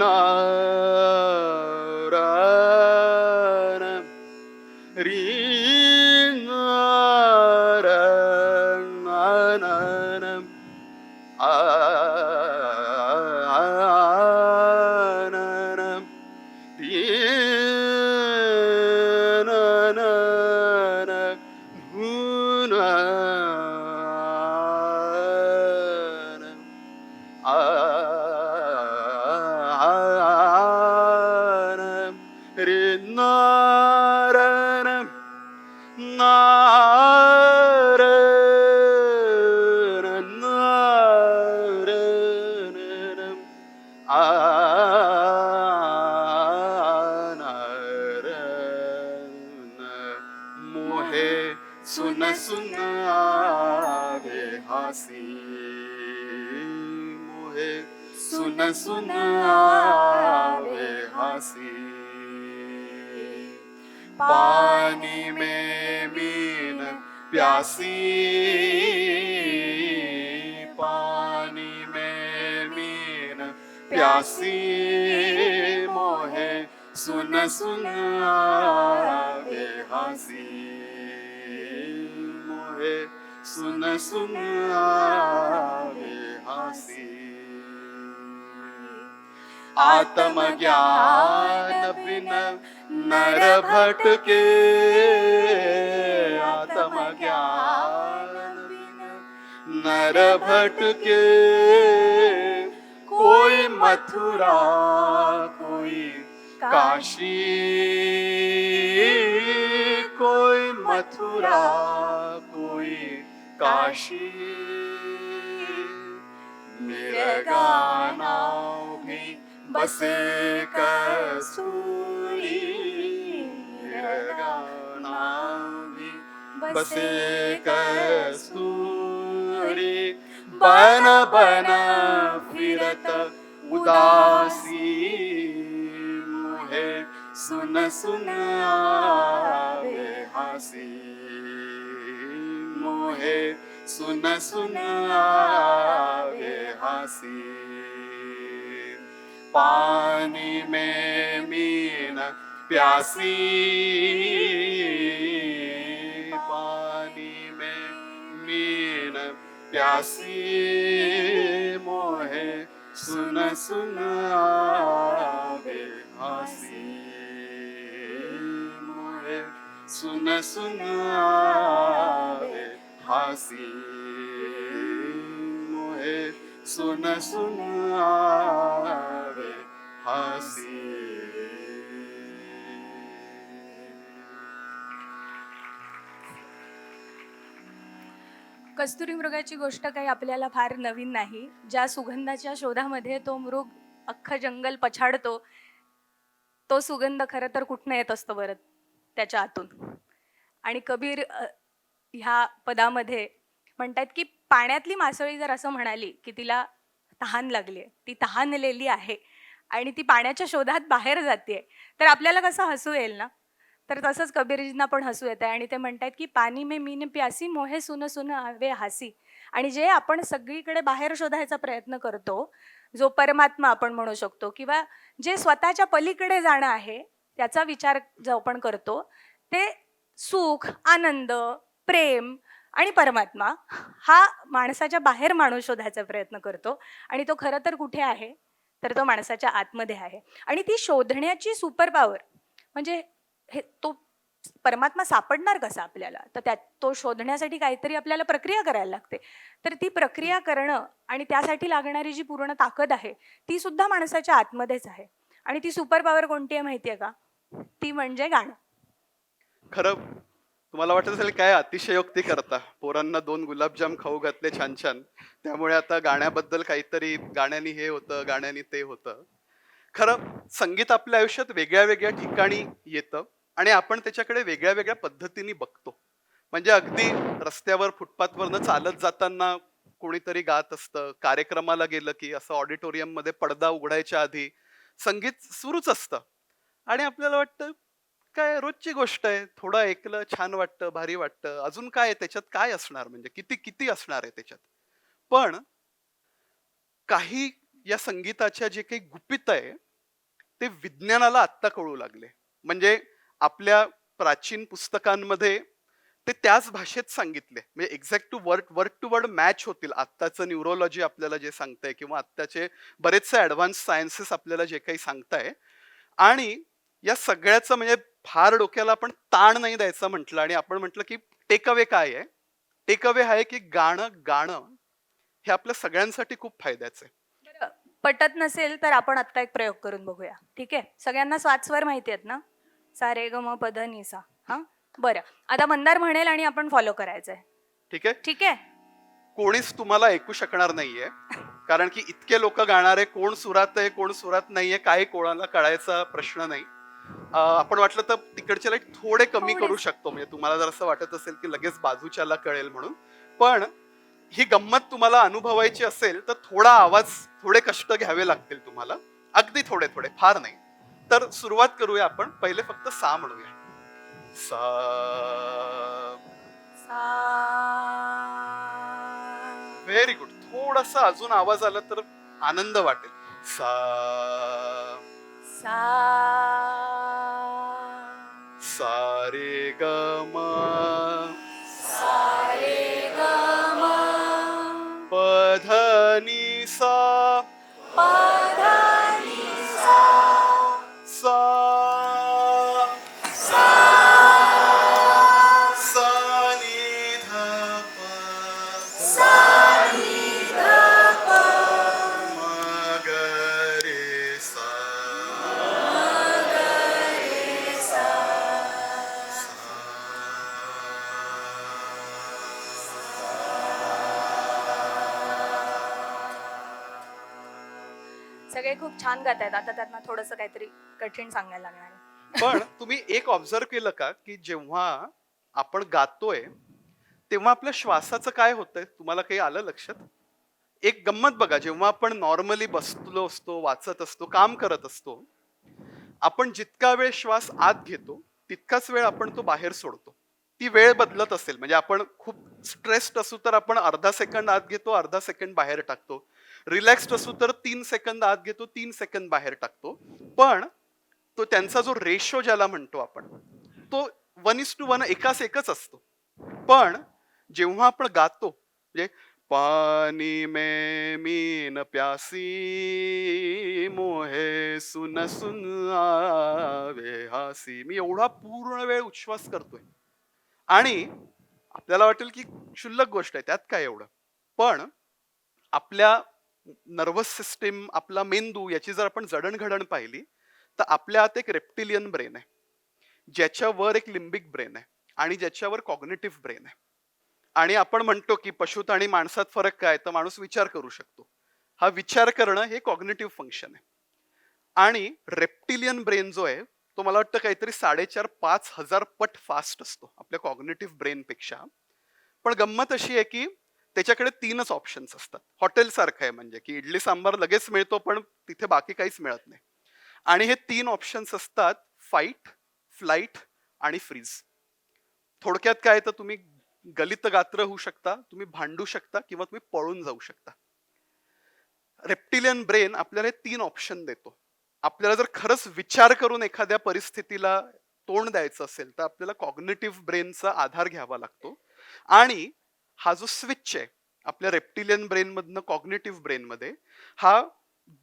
मोहे सुन सुन आवे हासी मोहे सुन सुन आवे हासी पानी में मीन प्यासी पानी में मीन प्यासी मोहे सुन सुन आवे हासी आवे सुन सुन आवे हासी। आत्मज्ञान बिन नर भटके आत्मज्ञान बिन नर भटके। कोई मथुरा कोई काशी कोई मथुरा काशी। मेरा गाना बसे कसूरी मेरा गाना बसे कसूरी बन बन फिरत उदासी। मुहे सुन सुन आवे हासी। हे सुन सुन आवे हसी पानी में मीन प्यासी पानी में मीन प्यासी मोहे सुन सुन आवे हसी मोहे सुन सुन आवे हासी। मोहे सुन सुन आवे हासी। कस्तुरी मृगाची गोष्ट काही आपल्याला फार नवीन नाही. ज्या सुगंधाच्या शोधामध्ये तो मृग अख्खं जंगल पछाडतो तो सुगंध खरं तर कुठनं येत असतो बरं त्याच्या आतून? आणि कबीर ह्या पदामध्ये म्हणतात की पाण्यातली मासळी जर असं म्हणाली की तिला तहान लागली आहे ती तहानलेली आहे आणि ती पाण्याच्या शोधात बाहेर जाते तर आपल्याला कसं हसू येईल ना? तर तसंच कबीरजींना पण हसू येत आहे आणि ते म्हणतात की पाणी मे मीन प्यासी मोहे सुन सुन आवे हासी. आणि जे आपण सगळीकडे बाहेर शोधायचा प्रयत्न करतो जो परमात्मा आपण म्हणू शकतो किंवा जे स्वतःच्या पलीकडे जाणं आहे त्याचा विचार जो आपण करतो ते सुख आनंद प्रेम आणि परमात्मा हा माणसाच्या बाहेर माणूस शोधायचा प्रयत्न करतो आणि तो खरं तर कुठे आहे? तर तो माणसाच्या आतमध्ये आहे. आणि ती शोधण्याची सुपर पॉवर म्हणजे हे तो परमात्मा सापडणार कसा आपल्याला? तर त्यात तो शोधण्यासाठी काहीतरी आपल्याला प्रक्रिया करायला लागते. तर ती प्रक्रिया करणं आणि त्यासाठी लागणारी जी पूर्ण ताकद आहे ती सुद्धा माणसाच्या आतमध्येच आहे. आणि ती सुपर पॉवर कोणती आहे माहिती आहे का? ती म्हणजे गाणं. खरं तुम्हाला वाटत असेल काय अतिशयोक्ती करता? पोरांना दोन गुलाबजाम खाऊ घातले छान छान. त्यामुळे आता गाण्याबद्दल काहीतरी गाण्यानी हे होतं गाण्यानी ते होतं. खरं संगीत आपल्या आयुष्यात वेगळ्या वेगळ्या ठिकाणी येतं आणि आपण त्याच्याकडे वेगळ्या वेगळ्या पद्धतीने बघतो. म्हणजे अगदी रस्त्यावर फुटपाथवरनं चालत जाताना कोणीतरी गात असतं कार्यक्रमाला गेलं की असं ऑडिटोरियममध्ये पडदा उघडायच्या आधी संगीत सुरूच असतं. आणि आपल्याला वाटतं काय रोजची गोष्ट आहे? थोडं ऐकलं छान वाटतं भारी वाटतं. अजून काय त्याच्यात काय असणार? म्हणजे किती किती असणार आहे त्याच्यात? पण काही या संगीताच्या जे काही गुपित आहे ते विज्ञानाला आत्ता कळू लागले. म्हणजे आपल्या प्राचीन पुस्तकांमध्ये ते त्याच भाषेत सांगितले. म्हणजे exact to word word to word match होतील. आत्ताचं न्यूरोलॉजी आपल्याला जे सांगतंय किंवा आत्ताचे बरेचसे ॲडव्हान्स सायन्सेस आपल्याला जे काही सांगताय. आणि या सगळ्याचं म्हणजे फार डोक्याला आपण ताण नाही द्यायचा म्हटलं आणि आपण म्हटलं की टेक अवे काय आहे? टेक अवे आहे की गाणं गाणं हे आपल्या सगळ्यांसाठी खूप फायद्याचं आहे. पटत नसेल तर आपण आत्ता एक प्रयोग करून बघूया. ठीक आहे? सगळ्यांना स्वातस्वर माहिती आहेत ना? सा रे ग म पद नि सा. हा? बरं. आता मंदार म्हणेल आणि आपण फॉलो करायचंय. ठीक आहे? ठीक आहे? कोणीच तुम्हाला ऐकू शकणार नाहीये. कारण की इतके लोक गाणारे कोण सुरात आहे कोण सुरात नाहीये काय कोणाला कळायचा प्रश्न नाही. आपण वाटलं तर तिकडचे लाइट थोडे कमी. करू शकतो. म्हणजे तुम्हाला जर असं वाटत असेल की लगेच बाजूच्याला कळेल म्हणून. पण ही गंमत तुम्हाला अनुभवायची असेल तर थोडा आवाज थोडे कष्ट घ्यावे लागतील तुम्हाला. अगदी थोडे थोडे फार नाही. तर सुरुवात करूया आपण. पहिले फक्त सा म्हणूया. सा. व्हेरी गुड थोडासा अजून आवाज आला तर आनंद वाटेल. सा. सा. सा रे ग छान गात आहेत. आता त्यांना थोडस काहीतरी कठीण सांगायला लागणार आहे. पण तुम्ही एक ऑब्झर्व केलं का की जेव्हा आपण गातोय तेव्हा आपल्या श्वासाचं काय होतंय? तुम्हाला काही आलं लक्षात? एक गंमत बघा जेव्हा आपण नॉर्मली बसलो असतो वाचत असतो काम करत असतो आपण जितका वेळ श्वास आत घेतो तितकाच वेळ आपण तो बाहेर सोडतो. ती वेळ बदलत असेल. म्हणजे आपण खूप स्ट्रेस्ड असू तर आपण अर्धा सेकंड आत घेतो अर्धा सेकंड बाहेर टाकतो. रिलॅक्स्ड असू तर तीन सेकंद आत घेतो तीन सेकंद बाहेर टाकतो. पण तो त्यांचा जो रेशो ज्याला म्हणतो आपण तो वन इज टू वन एकाच एकच असतो. पण जेव्हा आपण गातो म्हणजे पाणी मे मीन प्यासी मोहे सुन सुन आवे हासी. मी एवढा पूर्ण वेळ उच्छ्वास करतोय. आणि आपल्याला वाटेल की क्षुल्लक गोष्ट आहे त्यात काय एवढं? पण आपल्या नर्वस सिस्टीम आपला मेंदू याची जर आपण जडणघडण पाहिली तर आपल्या आत एक रेप्टिलियन ब्रेन आहे. ज्याच्यावर एक लिंबिक ब्रेन आहे आणि ज्याच्यावर कॉग्नेटिव्ह ब्रेन आहे. आणि आपण म्हणतो की पशुत आणि माणसात फरक काय तर माणूस विचार करू शकतो. हा विचार करणं हे कॉग्नेटिव्ह फंक्शन आहे. आणि रेप्टिलियन ब्रेन जो आहे तो मला वाटतं काहीतरी साडेचार पाच हजार पट फास्ट असतो आपल्या कॉग्नेटिव्ह ब्रेन पेक्षा. पण गंमत अशी आहे की त्याच्याकडे तीनच ऑप्शन्स असतात. हॉटेल सारखं आहे म्हणजे की इडली सांबार लगेच मिळतो पण तिथे बाकी काहीच मिळत नाही. आणि हे तीन ऑप्शन्स असतात फाईट फ्लाईट आणि फ्रीज थोडक्यात काय तर तुम्ही गलित गात्र होऊ शकता तुम्ही भांडू शकता किंवा तुम्ही पळून जाऊ शकता. रेप्टिलियन ब्रेन आपल्याला हे तीन ऑप्शन देतो. आपल्याला जर खरंच विचार करून एखाद्या परिस्थितीला तोंड द्यायचं असेल तर आपल्याला कॉग्नेटिव्ह ब्रेनचा आधार घ्यावा लागतो. आणि हा जो स्विच आहे आपल्या रेप्टिलियन ब्रेनमधनं कॉग्नेटिव्ह ब्रेनमध्ये हा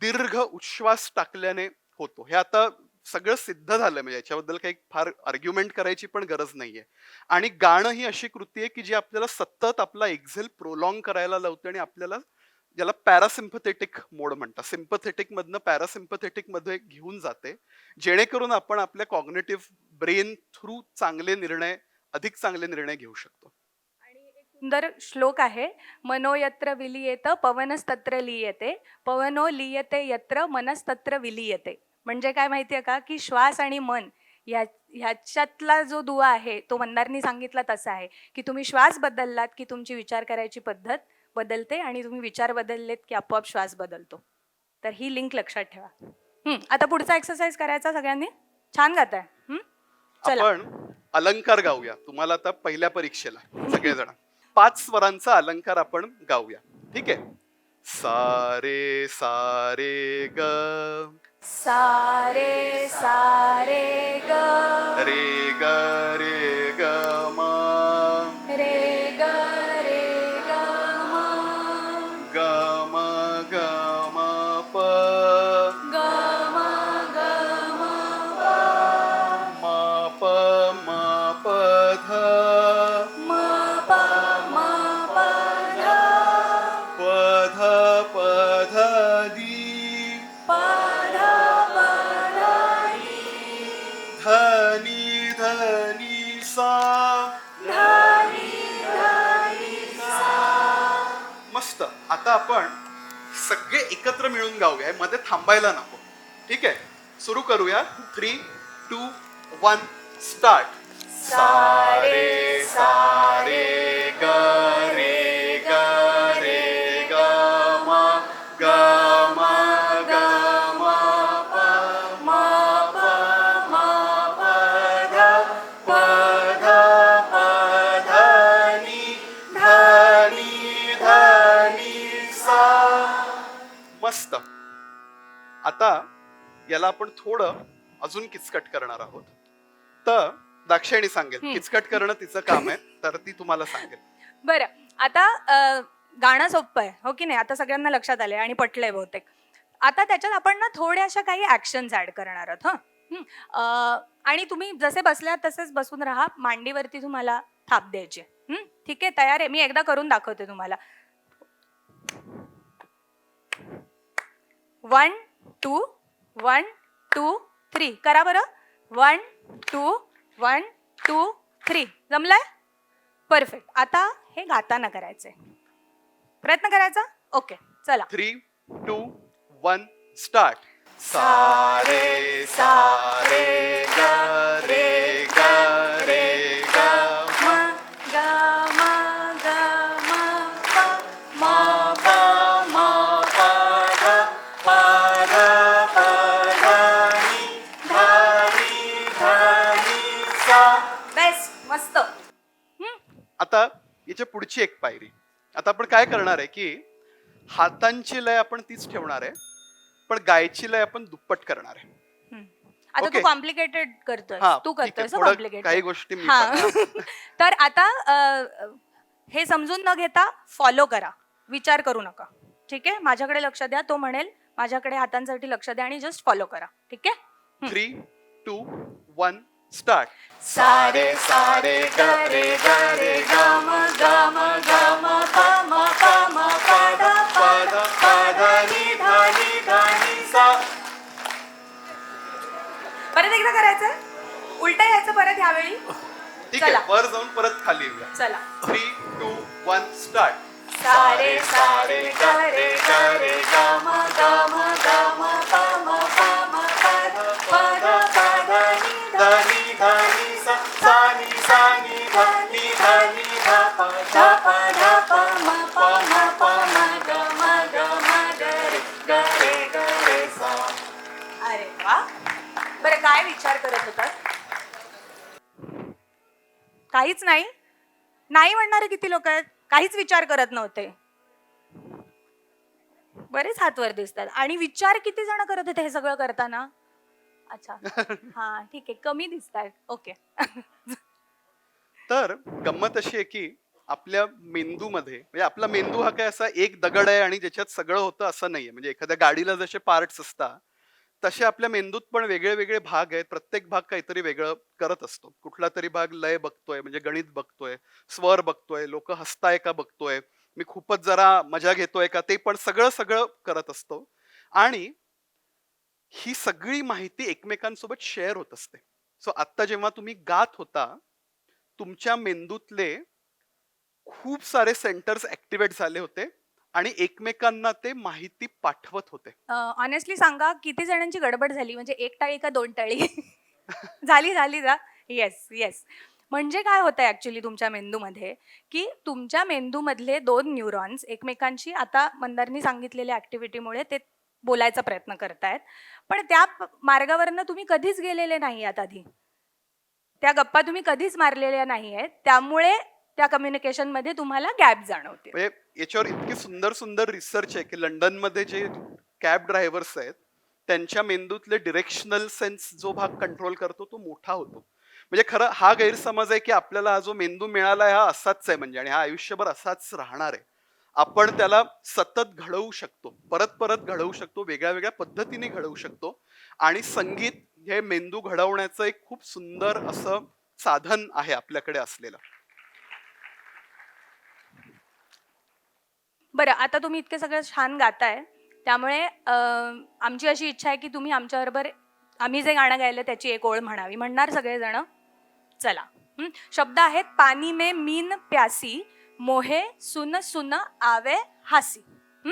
दीर्घ उच्छ्वास टाकल्याने होतो. हे आता सगळं सिद्ध झालं म्हणजे याच्याबद्दल काही फार आर्ग्युमेंट करायची पण गरज नाहीये. आणि गाणं ही अशी कृती आहे की जी आपल्याला सतत आपला एक्झेल प्रोलॉंग करायला लावते आणि आपल्याला ज्याला पॅरासिम्पथेटिक मोड म्हणतात. सिम्पथेटिक मधनं पॅरासिम्पथेटिकमध्ये घेऊन जाते जेणेकरून आपण आपल्या कॉग्नेटिव्ह ब्रेन थ्रू चांगले निर्णय अधिक चांगले निर्णय घेऊ शकतो. सुंदर श्लोक आहे. मनोयत्र विलियेत पवनस्तत्र लियते पवनो लियते यत्र मनस्तत्र विलियते. म्हणजे काय माहितीये का? की श्वास आणि मन ह्या ह्याच्यातला जो दुवा आहे तो मंदारनी सांगितला तसा आहे. की तुम्ही श्वास बदललात की तुमची विचार करायची पद्धत बदलते आणि तुम्ही विचार बदललेत की आपोआप श्वास बदलतो. तर ही लिंक लक्षात ठेवा. हम्म, आता पुढचा एक्सरसाइज करायचा सगळ्यांनी? छान गात आहे चला. आपण अलंकार गाऊया. तुम्हाला आता पहिल्या परीक्षेला सगळेजण. पाच स्वरांचा अलंकार आपण गाऊया. ठीक आहे? सारे सारे ग. सारे सारे ग. रे ग रे ग म. प ध प ध दी प ध प ध धनी धनी सा। धनी धनी सा। मस्त. आता आपण सगळे एकत्र मिळून गाऊया. मध्ये थांबायला नको. ठीक आहे? सुरू करूया. थ्री टू वन स्टार्ट सारे सारे. आता याला आपण थोडं अजून किचकट करणार आहोत. तर दाक्षायणी सांगेल. किचकट करणं तिचं काम आहे तर ती तुम्हाला सांगेल. बरं आता अ, गाणं सोपं आहे हो की नाही? आता सगळ्यांना लक्षात आलंय आणि पटलंय बहुतेक. आता त्याच्यात आपण ना थोड्याशा काही ऍक्शन्स ऍड करणार आहोत हं? हं. अ, आणि तुम्ही जसे बसल्यात तसेच बसून राहा मांडीवरती तुम्हाला थाप द्यायची हं? ठीक आहे? तयार आहे? मी एकदा करून दाखवते तुम्हाला. One two one two three. करा बरं. One two one two three. जमलंय? Perfect आता हे गाताना करायचंय. प्रयत्न करायचा? ओके चला. थ्री टू वन स्टार्ट सारे सारे ग याच्या पुढची एक पायरी. आता आपण काय करणार आहे की हातांची लय आपण तीच ठेवणार आहे पण गायची लय आपण दुप्पट करणार आहे. हं. आता तू Okay. कॉम्प्लिकेटेड करतोय हा, तू. करतोय कॉम्प्लिकेटेड काही गोष्टी हा. तर आता हे समजून न घेता फॉलो करा. विचार करू नका. ठीक आहे? माझ्याकडे लक्ष द्या. तो म्हणेल माझ्याकडे हातांसाठी लक्ष द्या आणि जस्ट फॉलो करा. ठीक आहे? थ्री टू वन स्टार्ट सारे सारे ग रे ग रे ग परत एकदा करायचं उलट यायचं परत ह्यावेळी? ठीक चला. आहे वर जाऊन परत खाली येऊया. चला. थ्री टू वन स्टार्ट सारे सारे ग रे ग रे ग म ग म ग विचार करत होतात काहीच नाही. नाही म्हणणारे किती लोक आहेत? काहीच विचार करत नव्हते. बरेच हातवर दिसतात. आणि विचार किती जण करत होते हे सगळं करताना? अच्छा. हा ठीक आहे. कमी दिसत आहेत ओके. तर गंमत अशी आहे की आपल्या मेंदूमध्ये म्हणजे आपला मेंदू हा काय असा एक दगड आहे आणि ज्याच्यात सगळं होतं असं नाहीये. म्हणजे एखाद्या गाडीला जसे पार्ट्स असतात तसे आपल्या मेंदूत पण वेगळे वेगळे भाग आहेत. प्रत्येक भाग काहीतरी वेगळं करत असतो. कुठला तरी भाग लय बघतोय म्हणजे गणित बघतोय स्वर बघतोय लोक हसताय का बघतोय. मी खूपच जरा मजा घेतोय का ते पण सगळं सगळं करत असतो. आणि ही सगळी माहिती एकमेकांसोबत शेअर होत असते. सो आत्ता जेव्हा तुम्ही गात होता तुमच्या मेंदूतले खूप सारे सेंटर्स ऍक्टिव्हेट झाले होते. आणि एकमेकांना ते माहिती पाठवत होते. ऑनेस्टली सांगा किती जणांची गडबड झाली? म्हणजे एक टाळी का दोन टाळी? झाली झाली जा येस येस म्हणजे काय होतं ऍक्च्युली तुमच्या मेंदूमध्ये? की तुमच्या मेंदूमधले दोन न्यूरॉन्स एकमेकांशी आता मंदारनी सांगितलेल्या ऍक्टिव्हिटीमुळे ते बोलायचा प्रयत्न करतायत. पण त्या मार्गावरनं तुम्ही कधीच गेलेले नाही आहात आधी. त्या गप्पा तुम्ही कधीच मारलेल्या नाही आहेत त्यामुळे त्या कम्युनिकेशनमध्ये तुम्हाला गॅप जाणवते. म्हणजे याच्यावर इतकी सुंदर सुंदर रिसर्च आहे की लंडनमध्ये जे कॅब ड्रायव्हर्स आहेत त्यांच्या मेंदूतले डिरेक्शनल सेन्स जो भाग कंट्रोल करतो तो मोठा होतो. म्हणजे खरं हा गैरसमज आहे की आपल्याला हा जो मेंदू मिळाला आहे हा असाच आहे म्हणजे आणि हा आयुष्यभर असाच राहणार आहे. आपण त्याला सतत घडवू शकतो परत परत घडवू शकतो वेगळ्या वेगळ्या पद्धतीने घडवू शकतो आणि संगीत हे मेंदू घडवण्याचं एक खूप सुंदर असं साधन आहे आपल्याकडे असलेलं. बरं आता तुम्ही इतके सगळं छान गाताय. त्यामुळे अं, आमची अशी इच्छा आहे की तुम्ही आमच्याबरोबर आम्ही जे गाणं गायलं त्याची एक ओळ म्हणावी. म्हणणार सगळेजण? चला. हं? शब्द आहेत पाणी में मीन प्यासी मोहे सुन सुन आवे हासी. हं?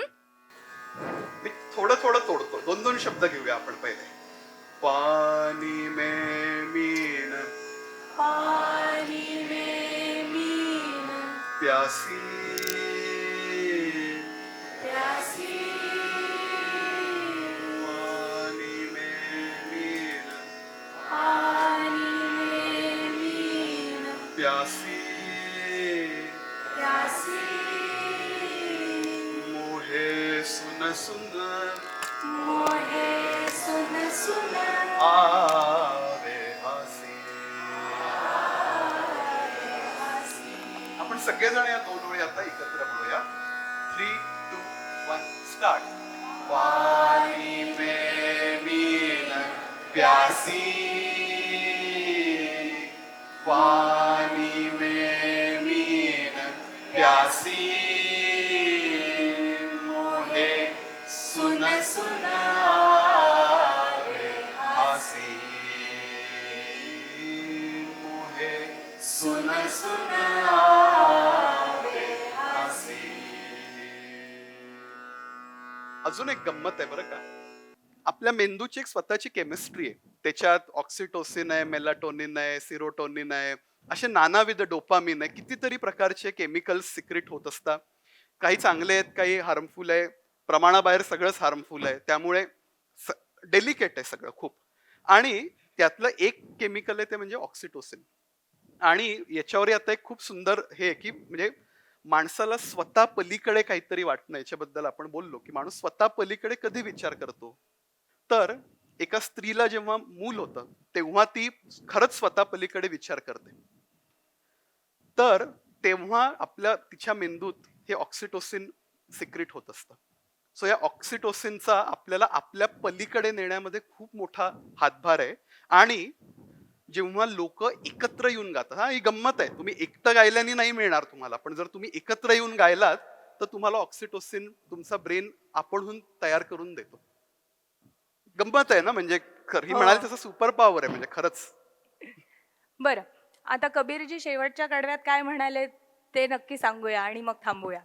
मी थोडं थोडं तोडतो. दोन दोन शब्द घेऊया आपण पहिले. पाणी में मीन पाणी में मीन प्यासी प्यासी. प्यासी प्यासी मोहे सुन सुन। मोहे सुन सुन आवे हासी। आपण सगळेजण या दोन ओळी आता एकत्र बोलूया. थ्री टू वन स्टार्ट पाणी में मीन प्यासी. पानी में मीन प्यासी मोहे सुन सुन आवे मोहे सुन सुन आवे अजून एक गंमत आहे बरं का? आपल्या मेंदूची एक स्वतःची केमिस्ट्री आहे. त्याच्यात ऑक्सिटोसिन आहे मेलाटोनिन आहे सिरोटोनिन आहे असे नानाविध डोपामिन आहे. कितीतरी प्रकारचे केमिकल्स सिक्रेट होत असतात. काही चांगले आहेत काही हार्मफुल आहे. प्रमाणाबाहेर सगळंच हार्मफुल आहे. त्यामुळे डेलिकेट आहे सगळं खूप. आणि त्यातलं एक केमिकल आहे ते म्हणजे ऑक्सिटोसिन आणि याच्यावर आता एक खूप सुंदर हे आहे की म्हणजे माणसाला स्वतः पलीकडे काहीतरी वाटणं याच्याबद्दल आपण बोललो की माणूस स्वतः पलीकडे कधी विचार करतो? तर एका स्त्रीला जेव्हा मूल होतं तेव्हा ती खरंच स्वतः पलीकडे विचार करते. तर तेव्हा आपल्या तिच्या मेंदूत हे ऑक्सिटोसिन सिक्रेट होत असतं. सो या ऑक्सिटोसिनचा आपल्याला आपल्या पलीकडे नेण्यामध्ये खूप मोठा हातभार आहे. आणि जेव्हा लोक एकत्र येऊन गातात हा ही गंमत आहे. तुम्ही एकटं गायल्याने नाही मिळणार तुम्हाला. पण जर तुम्ही एकत्र येऊन गायलात तर तुम्हाला ऑक्सिटोसिन तुमचा ब्रेन आपणहून तयार करून देतो. गंमत आहे ना म्हणजे खरं- ही हो. म्हणाल तसं सुपर पॉवर आहे म्हणजे खरंच बरं आता कबीरजी शेवटच्या कडव्यात काय म्हणाले ते नक्की सांगूया आणि मग थांबूया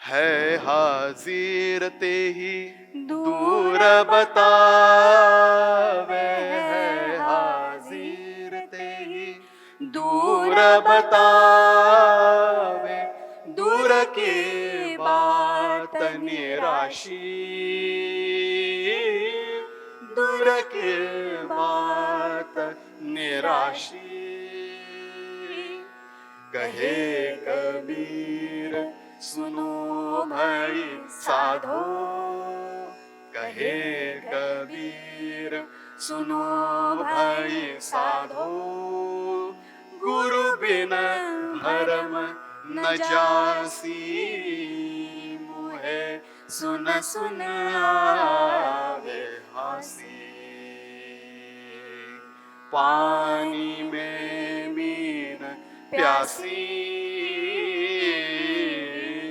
है हाजिर ते ही दूर बतावे है हाजिर ते ही दूर बतावे दूर की निराशी दूर की बात निराशी। कहे कबीर सुनो भाई साधो। कहे कबीर सुनो भाई साधो। गुरु बिना धर्म न जासी। सुन सुन आवे हासी। पानी में मीन प्यासी।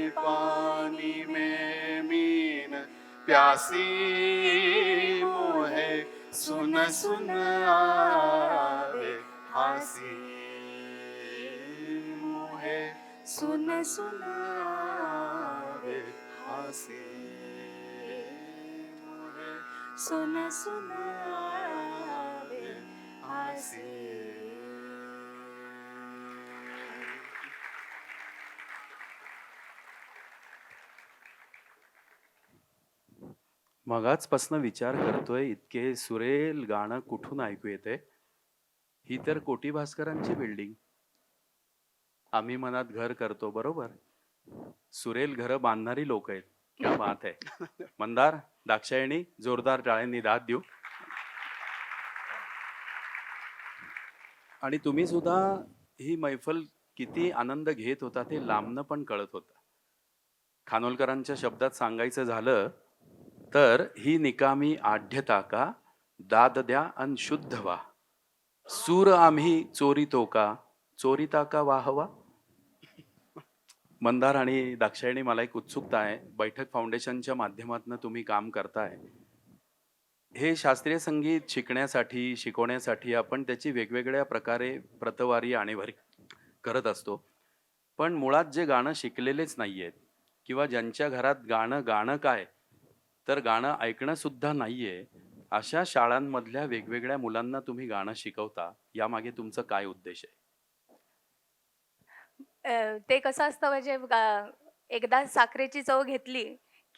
पानी में मीन प्यासी। मोहे सुन सुन आवे हासी। मोहे सुन सुना हासी मोहे सुन सुनावे हासे मगाचपासनं विचार करतोय इतके सुरेल गाणं कुठून ऐकू येते? ही तर कोटी भास्करांची बिल्डिंग. आम्ही मनात घर करतो बरोबर? सुरेल घर बांधणारी लोक आहेत. क्या बात आहे. मंदार दाक्षायणी जोरदार टाळ्यांनी दाद देऊ. आणि तुम्ही सुद्धा ही मैफल किती आनंद घेत होता ते लांबनं पण कळत होतं. खानोलकरांच्या शब्दात सांगायचं झालं तर ही निकामी आढ्यता का? दाद द्या अन शुद्ध वा सूर आम्ही चोरितो का? चोरिता का वाहवा? मंदार आणि दाक्षायणी मला एक उत्सुकता आहे. बैठक फाउंडेशनच्या माध्यमातून तुम्ही काम करताय. हे शास्त्रीय संगीत शिकण्यासाठी शिकवण्यासाठी आपण त्याची वेगवेगळ्या प्रकारे प्रतवारी आणीवारी करत असतो. पण मुळात जे गाणं शिकलेलेच नाहीयेत किंवा ज्यांच्या घरात गाणं गाणं काय तर गाणं ऐकणं सुद्धा नाहीये अशा शाळांमधल्या वेगवेगळ्या मुलांना तुम्ही गाणं शिकवता यामागे तुमचं काय उद्देश आहे? ते कसं असतं म्हणजे गा- एकदा साखरेची चव घेतली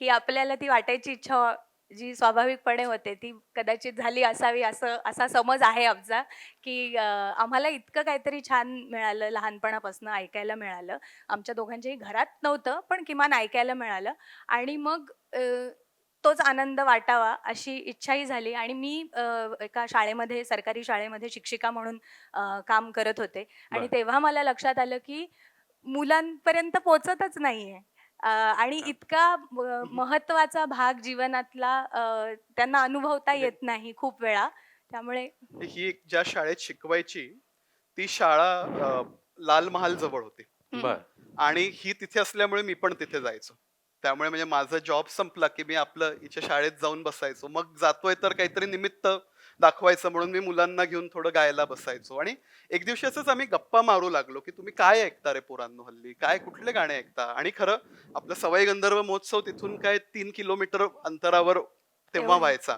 की आपल्याला ती वाटायची इच्छा जी स्वाभाविकपणे होते ती कदाचित झाली असावी असं असा समज आहे आमचा की अ, आम्हाला इतकं काहीतरी छान मिळालं लहानपणापासून ऐकायला मिळालं. आमच्या दोघांच्याही घरात नव्हतं पण किमान ऐकायला मिळालं. आणि मग अ, तोच आनंद वाटावा अशी इच्छाही झाली. आणि मी अ, एका शाळेमध्ये सरकारी शाळेमध्ये शिक्षिका म्हणून अ, काम करत होते. आणि बरं. तेव्हा मला लक्षात आलं की मुलांपर्यंत पोचतच नाहीये. आणि इतका महत्त्वाचा भाग जीवनातला त्यांना अनुभवता म्हणजे येत नाही खूप वेळा. त्यामुळे ही एक ज्या शाळेत शिकवायची ती शाळा लाल महाल जवळ होती. आणि ही तिथे असल्यामुळे मी पण तिथे जायचो. त्यामुळे म्हणजे माझा जॉब संपला की मी आपलं हिच्या शाळेत जाऊन बसायचो. मग जातोय तर काहीतरी निमित्त दाखवायचं म्हणून मी मुलांना घेऊन थोडं गायला बसायचो. आणि एक दिवशी असंच आम्ही गप्पा मारू लागलो की तुम्ही काय ऐकता रे पोरांनो हल्ली? काय कुठले गाणे ऐकता? आणि खरं आपलं सवाई गंधर्व महोत्सव तिथून काय तीन किलोमीटर अंतरावर तेव्हा? व्हायचा.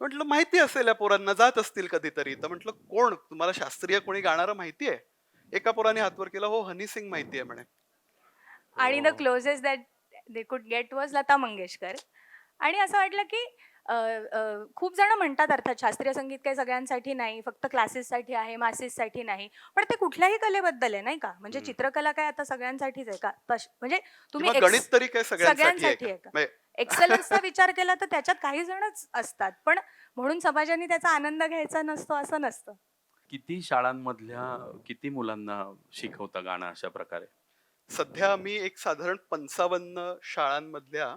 म्हटलं माहिती असेल या पोरांना जात असतील कधीतरी. तर म्हटलं कोण? तुम्हाला शास्त्रीय कोणी गाणारं माहिती आहे एका पोराने हातवर केला हो हनी सिंग माहिती आहे म्हणे. आणि द हो. Closest that they could get was Lata Mangeshkar. आणि असं वाटलं की खूप जण म्हणतात अर्थात शास्त्रीय संगीत काही सगळ्यांसाठी नाही फक्त क्लासेससाठी आहे मासेससाठी नाही. पण ते कुठल्याही कलेबद्दल आहे नाही का? म्हणजे. चित्रकला काय आता सगळ्यांसाठीच आहे का? म्हणजे तुम्ही गणित तरी काय सगळ्यांसाठी आहे का? म्हणजे एक्सलन्सचा विचार केला तर त्याच्यात काही जणच असतात. पण म्हणून समाजाने त्याचा आनंद घ्यायचा नसतो असं नसतं. किती शाळांमधल्या किती मुलांना शिकवता गाणं अशा प्रकारे? सध्या आम्ही एक साधारण पंचावन्न शाळांमधल्या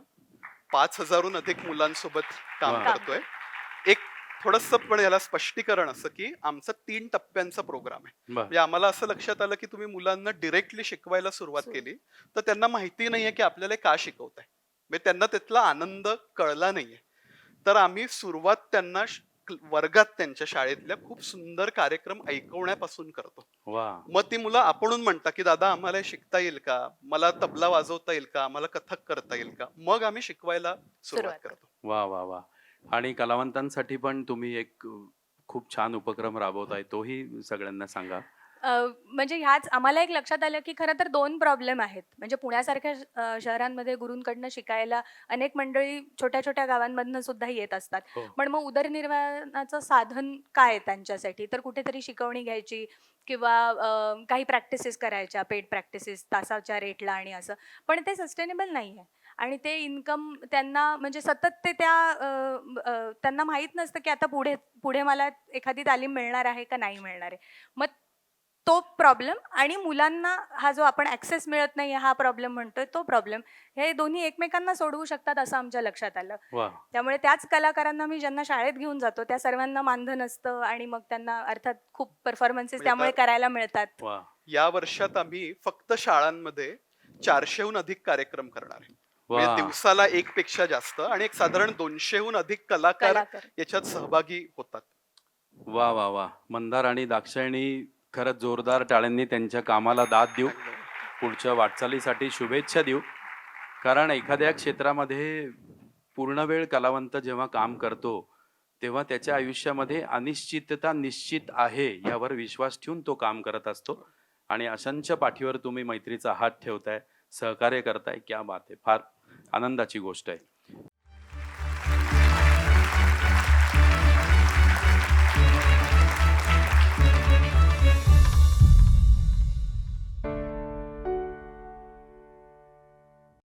पाच हजारहून अधिक मुलांसोबत काम वा. करतोय. एक थोडस पण याला स्पष्टीकरण असं की आमचा तीन टप्प्यांचा प्रोग्राम आहे. बर. म्हणजे आम्हाला असं लक्षात आलं की तुम्ही मुलांना डिरेक्टली शिकवायला सुरुवात सुरू. केली तर त्यांना माहिती नाहीये की आपल्याला हे का शिकवताय. म्हणजे त्यांना त्यातला आनंद कळला नाहीये. तर आम्ही सुरुवात त्यांना श- वर्गात त्यांच्या शाळेतल्या खूप सुंदर कार्यक्रम ऐकवण्यापासून करतो. वा. मग ती मुलं आपणून म्हणतात की दादा आम्हाला शिकता येईल का? मला तबला वाजवता येईल का? मला कथक करता येईल का? मग आम्ही शिकवायला सुरुवात करतो. वा वा वा. आणि कलावंतांसाठी पण तुम्ही एक खूप छान उपक्रम राबवताय तोही सगळ्यांना सांगा. म्हणजे ह्याच आम्हाला एक लक्षात आलं की खरं तर दोन प्रॉब्लेम आहेत. म्हणजे पुण्यासारख्या शहरांमध्ये गुरूंकडनं शिकायला अनेक मंडळी छोट्या छोट्या गावांमधनं सुद्धा येत असतात. हो. पण मग उदरनिर्वाहाचं साधन काय आहे त्यांच्यासाठी? तर कुठेतरी शिकवणी घ्यायची किंवा काही प्रॅक्टिसेस करायच्या पेड प्रॅक्टिसेस तासाच्या रेटला आणि असं. पण ते सस्टेनेबल नाही आहे. आणि ते इन्कम त्यांना म्हणजे सतत ते त्या त्यांना माहीत नसतं की आता पुढे पुढे मला एखादी तालीम मिळणार आहे का नाही मिळणार आहे. मग तो प्रॉब्लेम आणि मुलांना हा जो आपण ऍक्सेस मिळत नाही हा प्रॉब्लेम म्हणतोय तो प्रॉब्लेम हे दोन्ही एकमेकांना सोडवू शकतात असं आमच्या लक्षात आलं. त्यामुळे त्याच कलाकारांना मी ज्यांना शाळेत घेऊन जातो त्या सर्वांना मानधन असतं आणि मग त्यांना अर्थात खूप परफॉर्मन्सेस त्यामुळे करायला मिळतात. या वर्षात आम्ही फक्त शाळांमध्ये चारशेहून अधिक कार्यक्रम करणार आहे. म्हणजे दिवसाला एक पेक्षा जास्त आणि एक साधारण दोनशेहून अधिक कलाकार कलाकार. याच्यात सहभागी होतात. वा वा वा. मंदार आणि दाक्षायणी खरंच जोरदार टाळ्यांनी त्यांच्या कामाला दाद देऊ. पुढच्या वाटचालीसाठी शुभेच्छा देऊ. कारण एखाद्या क्षेत्रामध्ये पूर्ण वेळ कलावंत जेव्हा काम करतो तेव्हा त्याच्या आयुष्यामध्ये अनिश्चितता निश्चित आहे यावर विश्वास ठेवून तो काम करत असतो. आणि अशांच्या पाठीवर तुम्ही मैत्रीचा हात ठेवताय सहकार्य करताय क्या बात आहे. फार आनंदाची गोष्ट आहे.